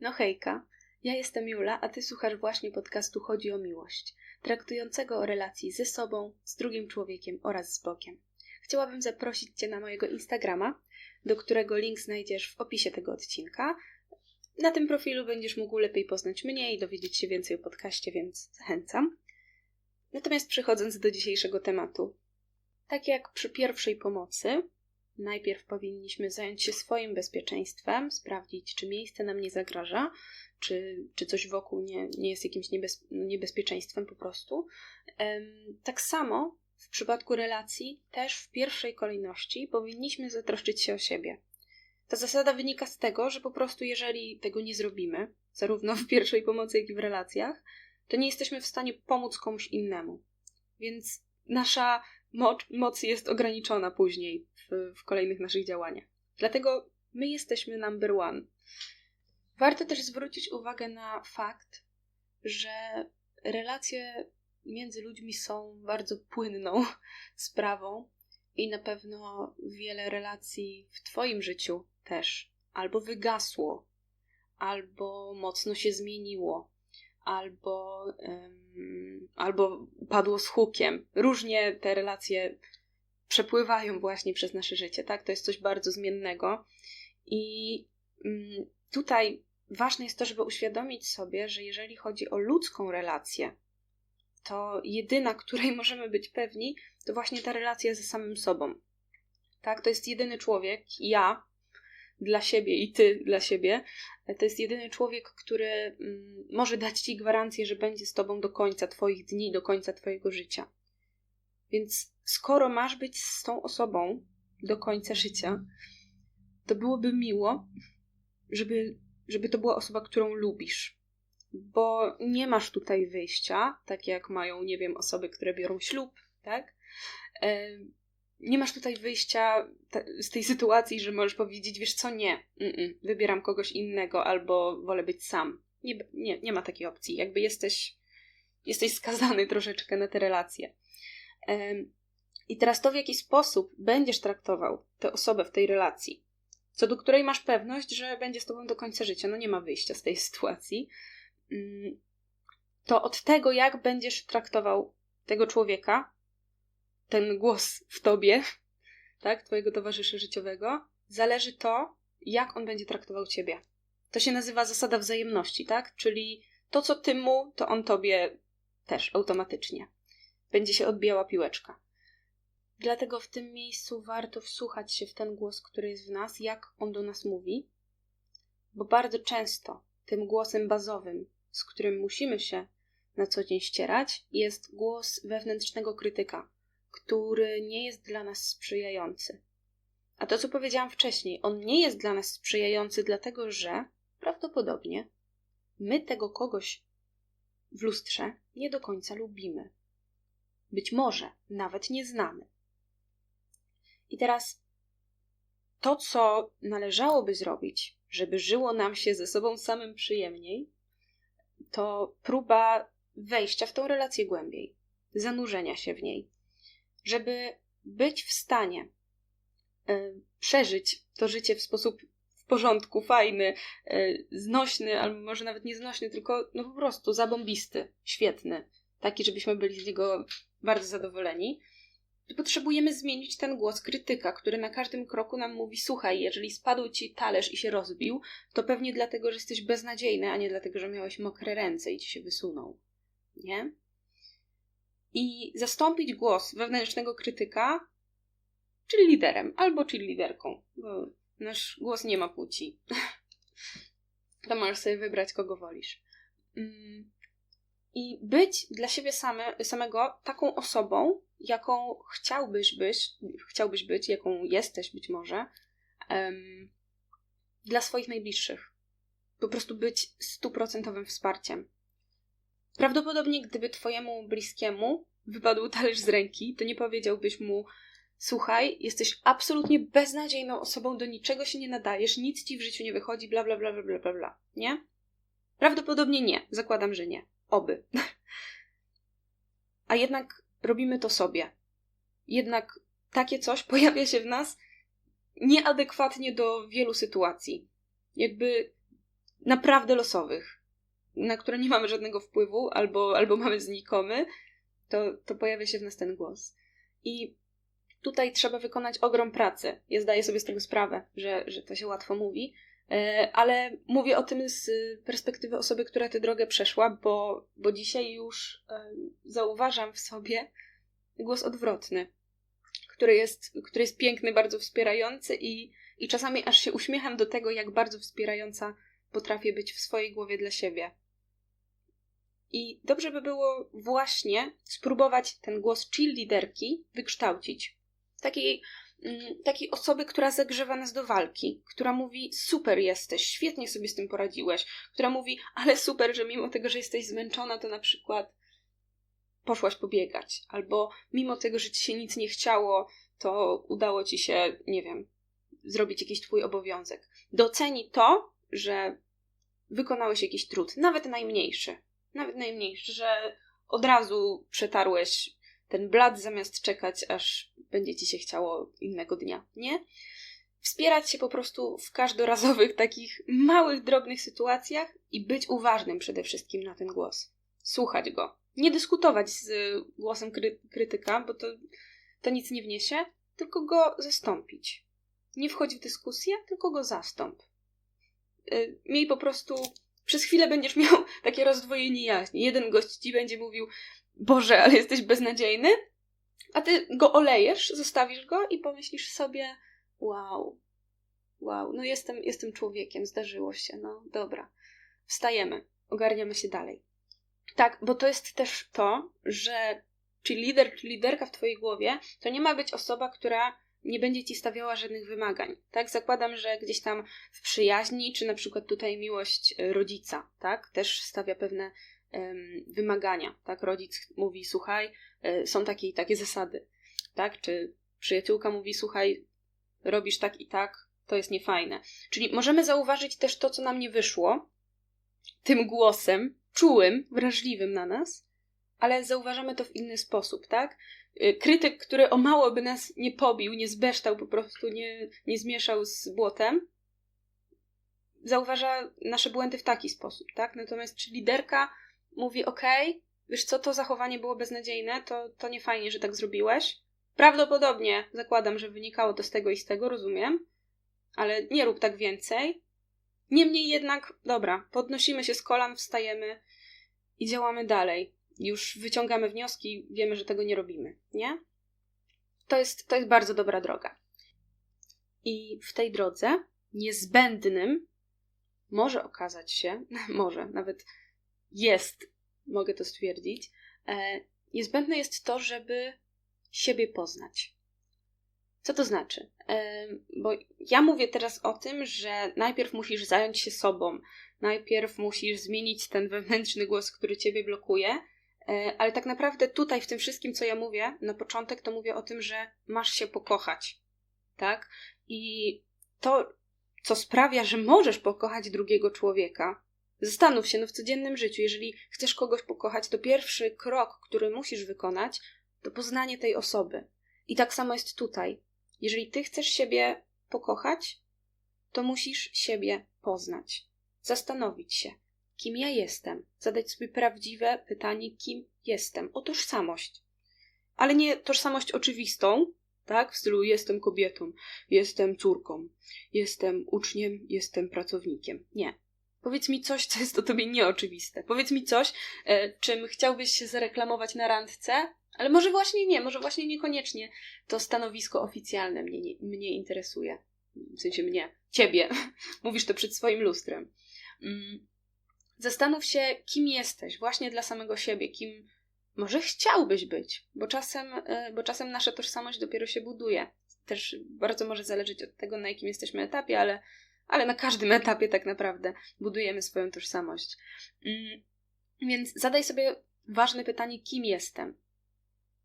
No hejka, ja jestem Jula, a ty słuchasz właśnie podcastu Chodzi o miłość, traktującego o relacji ze sobą, z drugim człowiekiem oraz z Bogiem. Chciałabym zaprosić cię na mojego Instagrama, do którego link znajdziesz w opisie tego odcinka. Na tym profilu będziesz mógł lepiej poznać mnie i dowiedzieć się więcej o podcaście, więc zachęcam. Natomiast przechodząc do dzisiejszego tematu. Tak jak przy pierwszej pomocy, najpierw powinniśmy zająć się swoim bezpieczeństwem, sprawdzić, czy miejsce nam nie zagraża, czy, czy coś wokół nie, nie jest jakimś niebez, niebezpieczeństwem po prostu. Tak samo w przypadku relacji, też w pierwszej kolejności powinniśmy zatroszczyć się o siebie. Ta zasada wynika z tego, że po prostu jeżeli tego nie zrobimy, zarówno w pierwszej pomocy, jak i w relacjach, to nie jesteśmy w stanie pomóc komuś innemu. Więc nasza moc, moc jest ograniczona później w, w kolejnych naszych działaniach. Dlatego my jesteśmy number one. Warto też zwrócić uwagę na fakt, że relacje między ludźmi są bardzo płynną sprawą i na pewno wiele relacji w Twoim życiu też albo wygasło, albo mocno się zmieniło, albo, um, albo padło z hukiem. Różnie te relacje przepływają właśnie przez nasze życie, tak? To jest coś bardzo zmiennego. I um, tutaj ważne jest to, żeby uświadomić sobie, że jeżeli chodzi o ludzką relację, to jedyna, której możemy być pewni, to właśnie ta relacja ze samym sobą. Tak, to jest jedyny człowiek, ja dla siebie i ty dla siebie. To jest jedyny człowiek, który mm, może dać ci gwarancję, że będzie z tobą do końca twoich dni, do końca twojego życia. Więc skoro masz być z tą osobą do końca życia, to byłoby miło, żeby, żeby to była osoba, którą lubisz, bo nie masz tutaj wyjścia, tak jak mają, nie wiem, osoby, które biorą ślub, tak? Nie masz tutaj wyjścia z tej sytuacji, że możesz powiedzieć, wiesz co, nie, Mm-mm, wybieram kogoś innego albo wolę być sam. Nie, nie, nie ma takiej opcji. Jakby jesteś, jesteś skazany troszeczkę na te relacje. I teraz to, w jaki sposób będziesz traktował tę osobę w tej relacji, co do której masz pewność, że będzie z tobą do końca życia, no nie ma wyjścia z tej sytuacji, Mm, to od tego, jak będziesz traktował tego człowieka, ten głos w tobie, tak, twojego towarzysza życiowego, zależy to, jak on będzie traktował ciebie. To się nazywa zasada wzajemności, tak? Czyli to, co ty mu, to on tobie też automatycznie. Będzie się odbijała piłeczka. Dlatego w tym miejscu warto wsłuchać się w ten głos, który jest w nas, jak on do nas mówi, bo bardzo często tym głosem bazowym, z którym musimy się na co dzień ścierać, jest głos wewnętrznego krytyka, który nie jest dla nas sprzyjający. A to, co powiedziałam wcześniej, on nie jest dla nas sprzyjający, dlatego że prawdopodobnie my tego kogoś w lustrze nie do końca lubimy. Być może nawet nie znamy. I teraz to, co należałoby zrobić, żeby żyło nam się ze sobą samym przyjemniej, to próba wejścia w tą relację głębiej, zanurzenia się w niej, żeby być w stanie y, przeżyć to życie w sposób w porządku, fajny, y, znośny, albo może nawet nie znośny, tylko no po prostu zabombisty, świetny, taki, żebyśmy byli z niego bardzo zadowoleni potrzebujemy zmienić ten głos krytyka, który na każdym kroku nam mówi: Słuchaj, jeżeli spadł ci talerz i się rozbił, to pewnie dlatego, że jesteś beznadziejny, a nie dlatego, że miałeś mokre ręce i ci się wysunął. Nie? I zastąpić głos wewnętrznego krytyka, czyli liderem, albo czyli liderką, bo nasz głos nie ma płci. to możesz sobie wybrać, kogo wolisz. Mm. I być dla siebie same, samego taką osobą, jaką chciałbyś być, chciałbyś być, jaką jesteś być może, um, dla swoich najbliższych. Po prostu być stuprocentowym wsparciem. Prawdopodobnie, gdyby twojemu bliskiemu wypadł talerz z ręki, to nie powiedziałbyś mu: Słuchaj, jesteś absolutnie beznadziejną osobą, do niczego się nie nadajesz, nic ci w życiu nie wychodzi, bla bla bla bla bla bla. Nie? Prawdopodobnie nie. Zakładam, że nie. Oby. A jednak robimy to sobie. Jednak takie coś pojawia się w nas nieadekwatnie do wielu sytuacji. Jakby naprawdę losowych, na które nie mamy żadnego wpływu, albo, albo mamy znikomy, to, to pojawia się w nas ten głos. I tutaj trzeba wykonać ogrom pracy. Ja zdaję sobie z tego sprawę, że, że to się łatwo mówi, e, ale mówię o tym z perspektywy osoby, która tę drogę przeszła, bo, bo dzisiaj już e, zauważam w sobie głos odwrotny, który jest, który jest piękny, bardzo wspierający i, i czasami aż się uśmiecham do tego, jak bardzo wspierająca potrafię być w swojej głowie dla siebie. I dobrze by było właśnie spróbować ten głos chill liderki wykształcić. Takiej, mm, takiej osoby, która zagrzewa nas do walki, która mówi: Super jesteś, świetnie sobie z tym poradziłeś, która mówi: Ale super, że mimo tego, że jesteś zmęczona, to na przykład poszłaś pobiegać, albo mimo tego, że ci się nic nie chciało, to udało ci się, nie wiem, zrobić jakiś twój obowiązek. Doceni to, że wykonałeś jakiś trud, nawet najmniejszy, nawet najmniejszy, że od razu przetarłeś ten blat zamiast czekać, aż będzie ci się chciało innego dnia, nie? Wspierać się po prostu w każdorazowych takich małych, drobnych sytuacjach i być uważnym przede wszystkim na ten głos. Słuchać go. Nie dyskutować z głosem kry krytyka, bo to, to nic nie wniesie, tylko go zastąpić. Nie wchodź w dyskusję, tylko go zastąp. Y, miej po prostu przez chwilę będziesz miał takie rozdwojenie jaźni. Jeden gość ci będzie mówił, Boże, ale jesteś beznadziejny, a ty go olejesz, zostawisz go i pomyślisz sobie, wow, wow, no jestem, jestem człowiekiem, zdarzyło się, no dobra. Wstajemy, ogarniamy się dalej. Tak, bo to jest też to, że czy lider, czy liderka w twojej głowie, to nie ma być osoba, która nie będzie ci stawiała żadnych wymagań. Tak, zakładam, że gdzieś tam w przyjaźni, czy na przykład tutaj miłość e, rodzica, tak, też stawia pewne um, wymagania. Tak, rodzic mówi, słuchaj, y, są takie i takie zasady, tak, czy przyjaciółka mówi, słuchaj, robisz tak i tak, to jest niefajne. Czyli możemy zauważyć też to, co nam nie wyszło, tym głosem, czułym, wrażliwym na nas, ale zauważamy to w inny sposób, tak? Y, krytyk, który o mało by nas nie pobił, nie zbeształ, po prostu nie, nie zmieszał z błotem, zauważa nasze błędy w taki sposób, tak? Natomiast czy liderka mówi, okej, okay, wiesz co, to zachowanie było beznadziejne, to, to nie fajnie, że tak zrobiłeś. Prawdopodobnie zakładam, że wynikało to z tego i z tego, rozumiem, ale nie rób tak więcej. Niemniej jednak, dobra, podnosimy się z kolan, wstajemy i działamy dalej już wyciągamy wnioski, wiemy, że tego nie robimy, nie? To jest, to jest bardzo dobra droga. I w tej drodze niezbędnym może okazać się, może nawet jest, mogę to stwierdzić, e, niezbędne jest to, żeby siebie poznać. Co to znaczy? E, bo ja mówię teraz o tym, że najpierw musisz zająć się sobą, najpierw musisz zmienić ten wewnętrzny głos, który ciebie blokuje, ale tak naprawdę tutaj, w tym wszystkim, co ja mówię, na początek, to mówię o tym, że masz się pokochać. Tak? I to, co sprawia, że możesz pokochać drugiego człowieka, zastanów się no, w codziennym życiu. Jeżeli chcesz kogoś pokochać, to pierwszy krok, który musisz wykonać, to poznanie tej osoby. I tak samo jest tutaj. Jeżeli ty chcesz siebie pokochać, to musisz siebie poznać. Zastanowić się, kim ja jestem, zadać sobie prawdziwe pytanie, kim jestem, o tożsamość. Ale nie tożsamość oczywistą, tak? W stylu jestem kobietą, jestem córką, jestem uczniem, jestem pracownikiem. Nie. Powiedz mi coś, co jest o tobie nieoczywiste. Powiedz mi coś, e, czym chciałbyś się zareklamować na randce, ale może właśnie nie, może właśnie niekoniecznie to stanowisko oficjalne mnie, nie, mnie interesuje. W sensie mnie, ciebie. Mówisz to przed swoim lustrem. Mm. Zastanów się, kim jesteś, właśnie dla samego siebie, kim może chciałbyś być, bo czasem, e, bo czasem nasza tożsamość dopiero się buduje. Też bardzo może zależeć od tego, na jakim jesteśmy etapie, ale, ale na każdym etapie tak naprawdę budujemy swoją tożsamość. Mm, więc zadaj sobie ważne pytanie, kim jestem.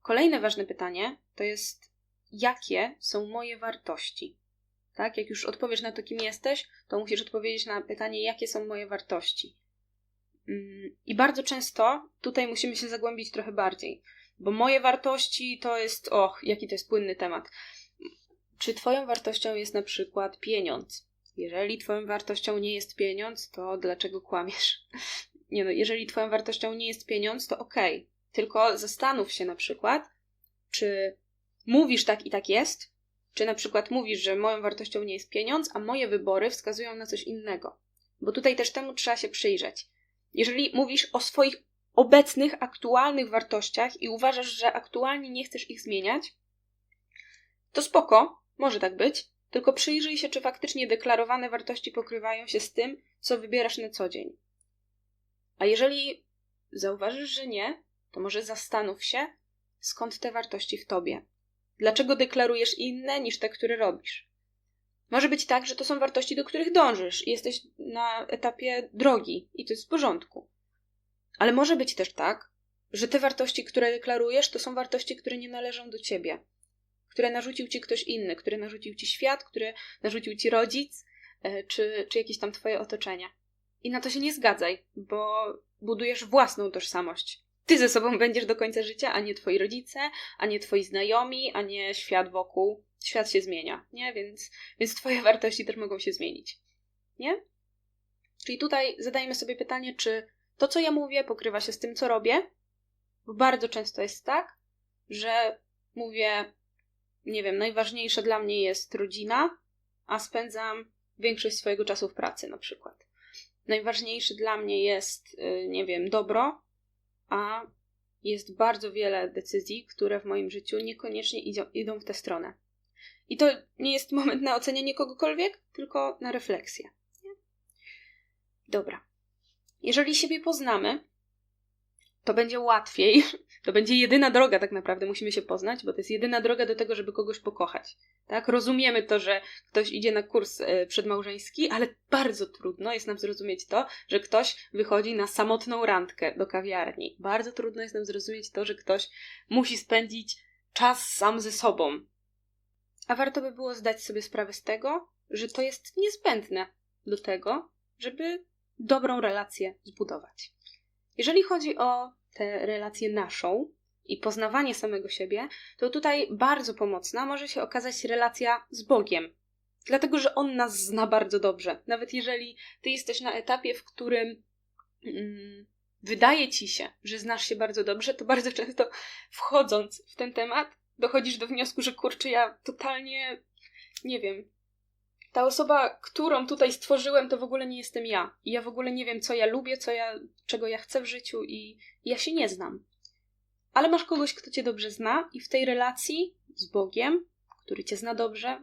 Kolejne ważne pytanie to jest, jakie są moje wartości. Tak? Jak już odpowiesz na to, kim jesteś, to musisz odpowiedzieć na pytanie, jakie są moje wartości. Mm, I bardzo często tutaj musimy się zagłębić trochę bardziej, bo moje wartości to jest, och, jaki to jest płynny temat. Czy Twoją wartością jest na przykład pieniądz? jeżeli twoją wartością nie jest pieniądz, to dlaczego kłamiesz? Nie no, jeżeli twoją wartością nie jest pieniądz, to okej. Okay. Tylko zastanów się na przykład, czy mówisz tak i tak jest, czy na przykład mówisz, że moją wartością nie jest pieniądz, a moje wybory wskazują na coś innego. Bo tutaj też temu trzeba się przyjrzeć. Jeżeli mówisz o swoich obecnych, aktualnych wartościach i uważasz, że aktualnie nie chcesz ich zmieniać, to spoko, może tak być, tylko przyjrzyj się, czy faktycznie deklarowane wartości pokrywają się z tym, co wybierasz na co dzień. A jeżeli zauważysz, że nie, to może zastanów się, skąd te wartości w tobie. Dlaczego deklarujesz inne niż te, które robisz? Może być tak, że to są wartości, do których dążysz i jesteś na etapie drogi i to jest w porządku. Ale może być też tak, że te wartości, które deklarujesz, to są wartości, które nie należą do ciebie, które narzucił ci ktoś inny, które narzucił ci świat, które narzucił ci rodzic, e, czy, czy jakieś tam twoje otoczenie. I na to się nie zgadzaj, bo budujesz własną tożsamość. Ty ze sobą będziesz do końca życia, a nie twoi rodzice, a nie twoi znajomi, a nie świat wokół. Świat się zmienia, nie? Więc, więc twoje wartości też mogą się zmienić. Nie? Czyli tutaj zadajmy sobie pytanie, czy to, co ja mówię, pokrywa się z tym, co robię, bo bardzo często jest tak, że mówię, nie wiem, najważniejsze dla mnie jest rodzina, a spędzam większość swojego czasu w pracy na przykład. Najważniejsze dla mnie jest, y, nie wiem, dobro, a jest bardzo wiele decyzji, które w moim życiu niekoniecznie idą, idą w tę stronę. I to nie jest moment na ocenianie kogokolwiek, tylko na refleksję. Dobra. Jeżeli siebie poznamy, to będzie łatwiej. To będzie jedyna droga, tak naprawdę, musimy się poznać, bo to jest jedyna droga do tego, żeby kogoś pokochać. Tak? Rozumiemy to, że ktoś idzie na kurs e, przedmałżeński, ale bardzo trudno jest nam zrozumieć to, że ktoś wychodzi na samotną randkę do kawiarni. Bardzo trudno jest nam zrozumieć to, że ktoś musi spędzić czas sam ze sobą. A warto by było zdać sobie sprawę z tego, że to jest niezbędne do tego, żeby dobrą relację zbudować. Jeżeli chodzi o tę relację naszą i poznawanie samego siebie, to tutaj bardzo pomocna może się okazać relacja z Bogiem. Dlatego, że On nas zna bardzo dobrze. Nawet jeżeli ty jesteś na etapie, w którym mm, wydaje ci się, że znasz się bardzo dobrze, to bardzo często wchodząc w ten temat, dochodzisz do wniosku, że kurczę, ja totalnie nie wiem, ta osoba, którą tutaj stworzyłem, to w ogóle nie jestem ja. I ja w ogóle nie wiem, co ja lubię, co ja, czego ja chcę w życiu i, ja się nie znam. Ale masz kogoś, kto cię dobrze zna i w tej relacji z Bogiem, który cię zna dobrze,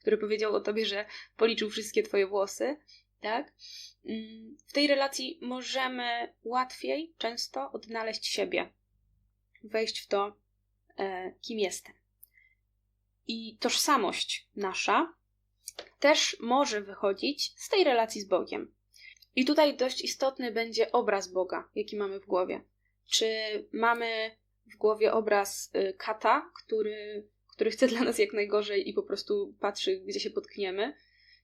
który powiedział o tobie, że policzył wszystkie twoje włosy, tak? Mm, w tej relacji możemy łatwiej, często odnaleźć siebie, wejść w to, kim jestem. I tożsamość nasza też może wychodzić z tej relacji z Bogiem. I tutaj dość istotny będzie obraz Boga, jaki mamy w głowie. Czy mamy w głowie obraz y, kata, który, który chce dla nas jak najgorzej i po prostu patrzy, gdzie się potkniemy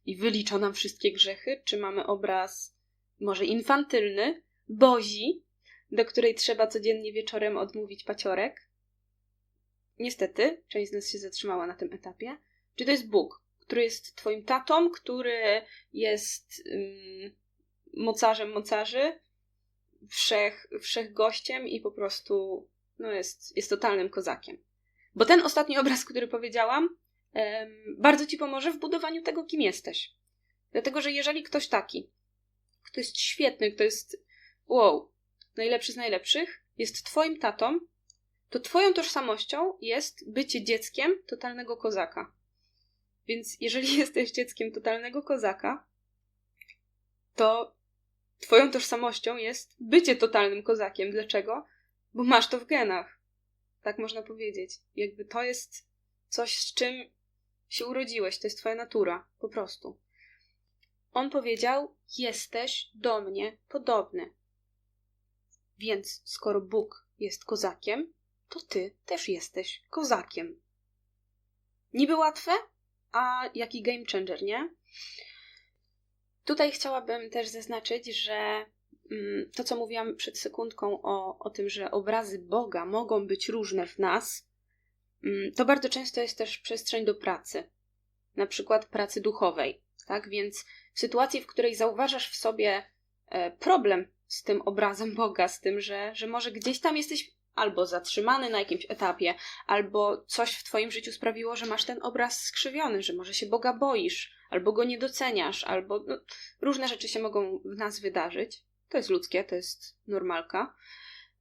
i wylicza nam wszystkie grzechy? Czy mamy obraz może infantylny, bozi, do której trzeba codziennie wieczorem odmówić paciorek? Niestety, część z nas się zatrzymała na tym etapie. Czy to jest Bóg, który jest twoim tatą, który jest um, mocarzem mocarzy, wszech, wszech gościem i po prostu no jest, jest totalnym kozakiem. Bo ten ostatni obraz, który powiedziałam, um, bardzo ci pomoże w budowaniu tego, kim jesteś. Dlatego, że jeżeli ktoś taki, kto jest świetny, kto jest wow, najlepszy z najlepszych, jest twoim tatą, to twoją tożsamością jest bycie dzieckiem totalnego kozaka. Więc jeżeli jesteś dzieckiem totalnego kozaka, to twoją tożsamością jest bycie totalnym kozakiem. Dlaczego? Bo masz to w genach. Tak można powiedzieć. Jakby to jest coś, z czym się urodziłeś, to jest twoja natura, po prostu. On powiedział: Jesteś do mnie podobny. Więc skoro Bóg jest kozakiem, to ty też jesteś kozakiem. Niby łatwe? a jaki game changer, nie? Tutaj chciałabym też zaznaczyć, że mm, to, co mówiłam przed sekundką o, o tym, że obrazy Boga mogą być różne w nas, mm, to bardzo często jest też przestrzeń do pracy, na przykład pracy duchowej. tak? Więc w sytuacji, w której zauważasz w sobie e, problem z tym obrazem Boga, z tym, że, że może gdzieś tam jesteś albo zatrzymany na jakimś etapie, albo coś w Twoim życiu sprawiło, że masz ten obraz skrzywiony, że może się Boga boisz, albo go nie doceniasz, albo no, różne rzeczy się mogą w nas wydarzyć. To jest ludzkie, to jest normalka.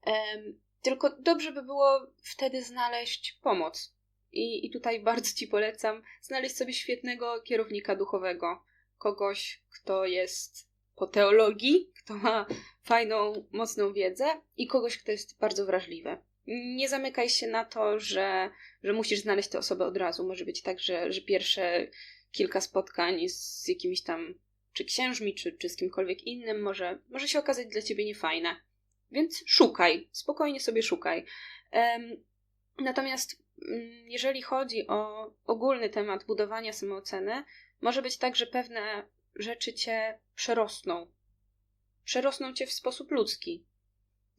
Um, tylko dobrze by było wtedy znaleźć pomoc. I, I tutaj bardzo Ci polecam znaleźć sobie świetnego kierownika duchowego. Kogoś, kto jest po teologii, kto ma fajną, mocną wiedzę i kogoś, kto jest bardzo wrażliwy. Nie zamykaj się na to, że, że musisz znaleźć tę osobę od razu. Może być tak, że, że pierwsze kilka spotkań z jakimiś tam czy księżmi, czy, czy z kimkolwiek innym może, może się okazać dla ciebie niefajne. Więc szukaj, spokojnie sobie szukaj. Um, natomiast um, jeżeli chodzi o ogólny temat budowania samooceny, może być tak, że pewne rzeczy cię przerosną. Przerosną cię w sposób ludzki.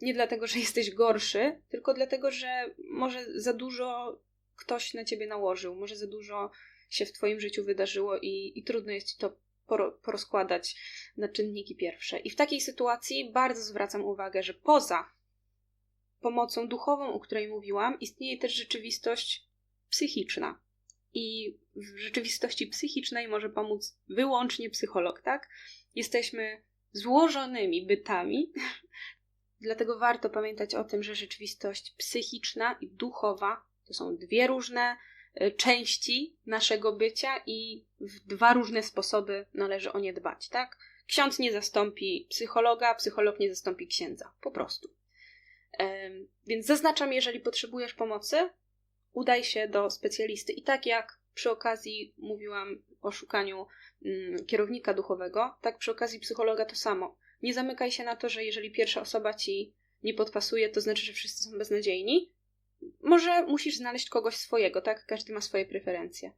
Nie dlatego, że jesteś gorszy, tylko dlatego, że może za dużo ktoś na ciebie nałożył, może za dużo się w twoim życiu wydarzyło i, i trudno jest ci to porozkładać na czynniki pierwsze. I w takiej sytuacji bardzo zwracam uwagę, że poza pomocą duchową, o której mówiłam, istnieje też rzeczywistość psychiczna. I w rzeczywistości psychicznej może pomóc wyłącznie psycholog, tak? Jesteśmy złożonymi bytami, dlatego warto pamiętać o tym, że rzeczywistość psychiczna i duchowa to są dwie różne e, części naszego bycia i w dwa różne sposoby należy o nie dbać, tak? Ksiądz nie zastąpi psychologa, psycholog nie zastąpi księdza, po prostu. Więc zaznaczam, jeżeli potrzebujesz pomocy, udaj się do specjalisty. I tak jak przy okazji mówiłam o szukaniu mm, kierownika duchowego, tak przy okazji psychologa to samo. Nie zamykaj się na to, że jeżeli pierwsza osoba ci nie podpasuje, to znaczy, że wszyscy są beznadziejni. Może musisz znaleźć kogoś swojego, tak? Każdy ma swoje preferencje.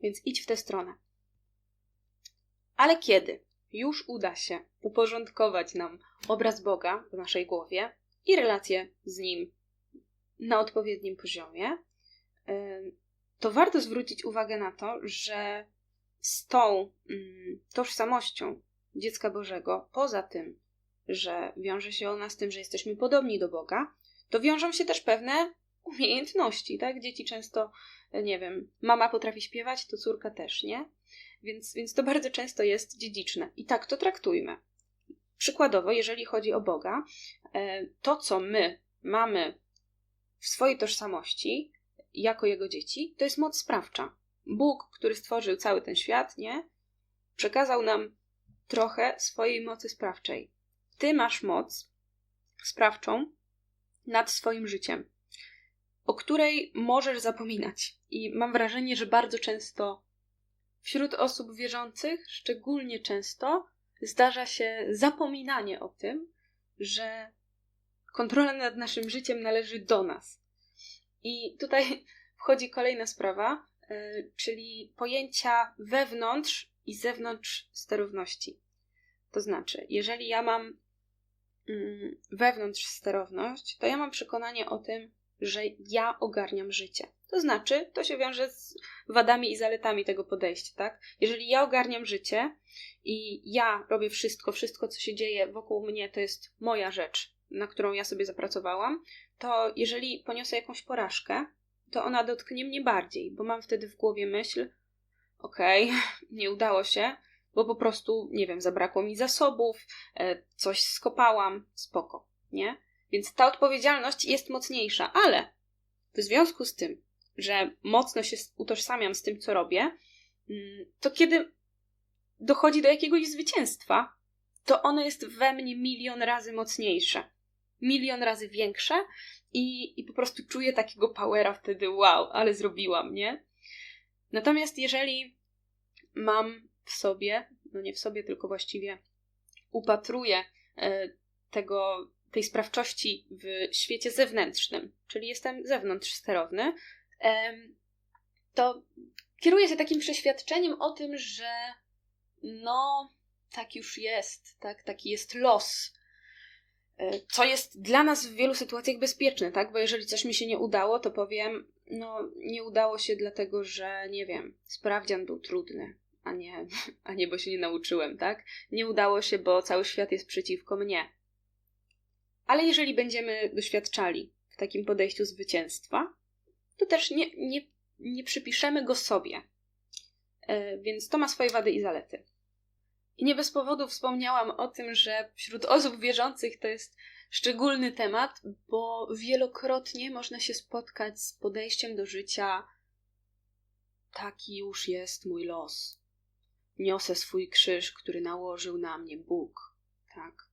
Więc idź w tę stronę. Ale kiedy już uda się uporządkować nam obraz Boga w naszej głowie i relacje z Nim na odpowiednim poziomie, to warto zwrócić uwagę na to, że z tą mm, tożsamością dziecka Bożego, poza tym, że wiąże się ona z tym, że jesteśmy podobni do Boga, to wiążą się też pewne umiejętności, tak? Dzieci często, nie wiem, mama potrafi śpiewać, to córka też, nie? Więc, więc to bardzo często jest dziedziczne. I tak to traktujmy. Przykładowo, jeżeli chodzi o Boga, e, to co my mamy w swojej tożsamości jako jego dzieci, to jest moc sprawcza. Bóg, który stworzył cały ten świat, nie? Przekazał nam trochę swojej mocy sprawczej. Ty masz moc sprawczą nad swoim życiem, o której możesz zapominać. I mam wrażenie, że bardzo często wśród osób wierzących, szczególnie często, zdarza się zapominanie o tym, że kontrola nad naszym życiem należy do nas. I tutaj wchodzi kolejna sprawa, e, czyli pojęcia wewnątrz i zewnątrz sterowności. To znaczy, jeżeli ja mam mm, wewnątrz sterowność, to ja mam przekonanie o tym, że ja ogarniam życie. To znaczy, to się wiąże z wadami i zaletami tego podejścia, tak? Jeżeli ja ogarniam życie i ja robię wszystko, wszystko, co się dzieje wokół mnie, to jest moja rzecz, na którą ja sobie zapracowałam, to jeżeli poniosę jakąś porażkę, to ona dotknie mnie bardziej, bo mam wtedy w głowie myśl, okej, okay, nie udało się, bo po prostu, nie wiem, zabrakło mi zasobów, e, coś skopałam, spoko, nie? Więc ta odpowiedzialność jest mocniejsza, ale w związku z tym, że mocno się utożsamiam z tym, co robię, mm, to kiedy dochodzi do jakiegoś zwycięstwa, to ono jest we mnie milion razy mocniejsze milion razy większe i, i po prostu czuję takiego powera wtedy, wow, ale zrobiłam, nie? Natomiast jeżeli mam w sobie, no nie w sobie, tylko właściwie upatruję e, tego, tej sprawczości w świecie zewnętrznym, czyli jestem zewnątrz sterowny, to kieruję się takim przeświadczeniem o tym, że no, tak już jest, tak, taki jest los, co jest dla nas w wielu sytuacjach bezpieczne, tak? Bo jeżeli coś mi się nie udało, to powiem, no nie udało się dlatego, że nie wiem, sprawdzian był trudny, a nie, a nie bo się nie nauczyłem, tak? Nie udało się, bo cały świat jest przeciwko mnie. Ale jeżeli będziemy doświadczali w takim podejściu zwycięstwa, to też nie, nie, nie przypiszemy go sobie. E, więc to ma swoje wady i zalety. I nie bez powodu wspomniałam o tym, że wśród osób wierzących to jest szczególny temat, bo wielokrotnie można się spotkać z podejściem do życia taki już jest mój los. Niosę swój krzyż, który nałożył na mnie Bóg. Tak.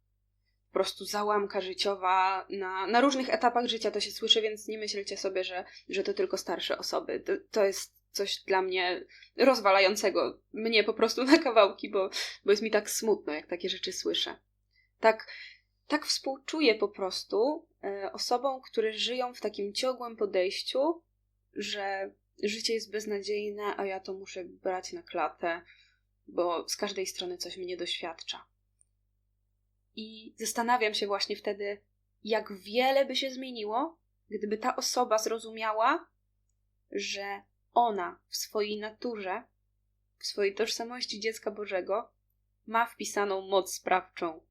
Po prostu załamka życiowa na, na różnych etapach życia to się słyszy, więc nie myślcie sobie, że, że to tylko starsze osoby. To, to jest coś dla mnie rozwalającego. Mnie po prostu na kawałki, bo, bo jest mi tak smutno, jak takie rzeczy słyszę. Tak, tak współczuję po prostu e, osobom, które żyją w takim ciągłym podejściu, że życie jest beznadziejne, a ja to muszę brać na klatę, bo z każdej strony coś mnie doświadcza. I zastanawiam się właśnie wtedy, jak wiele by się zmieniło, gdyby ta osoba zrozumiała, że ona w swojej naturze, w swojej tożsamości dziecka Bożego, ma wpisaną moc sprawczą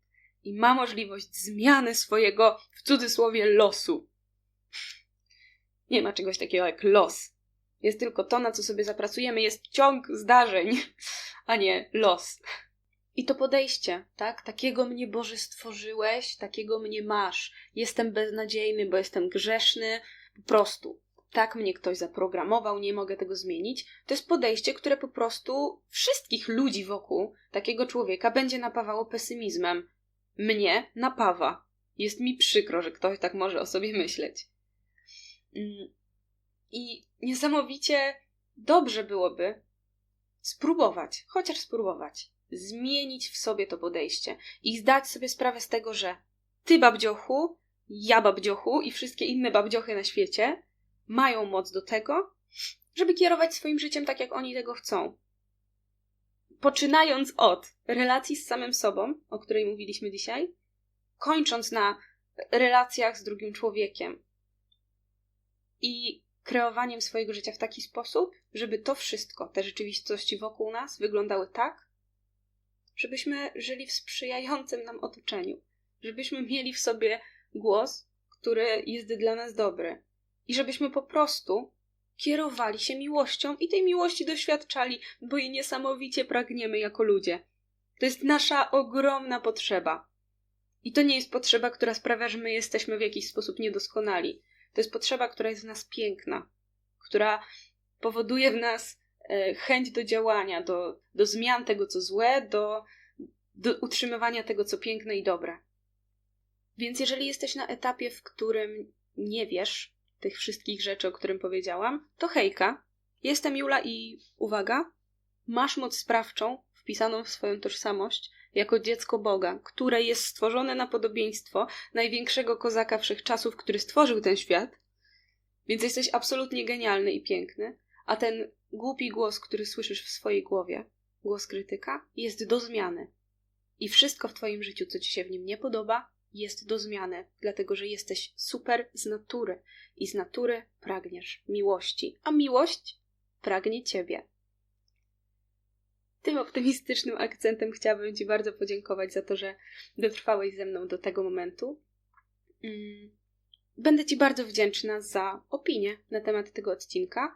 i ma możliwość zmiany swojego, w cudzysłowie, losu. Nie ma czegoś takiego jak los. Jest tylko to, na co sobie zapracujemy, jest ciąg zdarzeń, a nie los. I to podejście, tak? Takiego mnie Boże stworzyłeś, takiego mnie masz. Jestem beznadziejny, bo jestem grzeszny, po prostu tak mnie ktoś zaprogramował, nie mogę tego zmienić. To jest podejście, które po prostu wszystkich ludzi wokół takiego człowieka będzie napawało pesymizmem. Mnie napawa. Jest mi przykro, że ktoś tak może o sobie myśleć. Mm. I niesamowicie dobrze byłoby spróbować, chociaż spróbować, zmienić w sobie to podejście i zdać sobie sprawę z tego, że ty babdziochu, ja babdziochu i wszystkie inne babdziochy na świecie mają moc do tego, żeby kierować swoim życiem tak, jak oni tego chcą. Poczynając od relacji z samym sobą, o której mówiliśmy dzisiaj, kończąc na relacjach z drugim człowiekiem i kreowaniem swojego życia w taki sposób, żeby to wszystko, te rzeczywistości wokół nas wyglądały tak, żebyśmy żyli w sprzyjającym nam otoczeniu, żebyśmy mieli w sobie głos, który jest dla nas dobry, i żebyśmy po prostu kierowali się miłością i tej miłości doświadczali, bo jej niesamowicie pragniemy jako ludzie. To jest nasza ogromna potrzeba. I to nie jest potrzeba, która sprawia, że my jesteśmy w jakiś sposób niedoskonali. To jest potrzeba, która jest w nas piękna, która powoduje w nas e, chęć do działania, do, do zmian tego, co złe, do, do utrzymywania tego, co piękne i dobre. Więc jeżeli jesteś na etapie, w którym nie wiesz, tych wszystkich rzeczy, o którym powiedziałam, to hejka. Jestem Jula i uwaga, masz moc sprawczą wpisaną w swoją tożsamość jako dziecko Boga, które jest stworzone na podobieństwo największego kozaka wszechczasów, który stworzył ten świat. Więc jesteś absolutnie genialny i piękny, a ten głupi głos, który słyszysz w swojej głowie, głos krytyka, jest do zmiany. I wszystko w Twoim życiu, co Ci się w nim nie podoba, jest do zmiany, dlatego że jesteś super z natury i z natury pragniesz miłości, a miłość pragnie ciebie. Tym optymistycznym akcentem chciałabym Ci bardzo podziękować za to, że dotrwałeś ze mną do tego momentu. Mm, będę Ci bardzo wdzięczna za opinię na temat tego odcinka,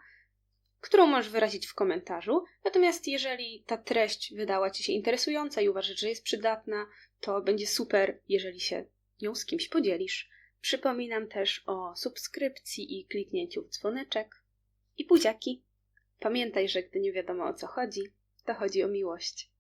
którą możesz wyrazić w komentarzu. Natomiast jeżeli ta treść wydała Ci się interesująca i uważasz, że jest przydatna, to będzie super, jeżeli się nią z kimś podzielisz. Przypominam też o subskrypcji i kliknięciu w dzwoneczek. I buziaki. Pamiętaj, że gdy nie wiadomo o co chodzi, to chodzi o miłość.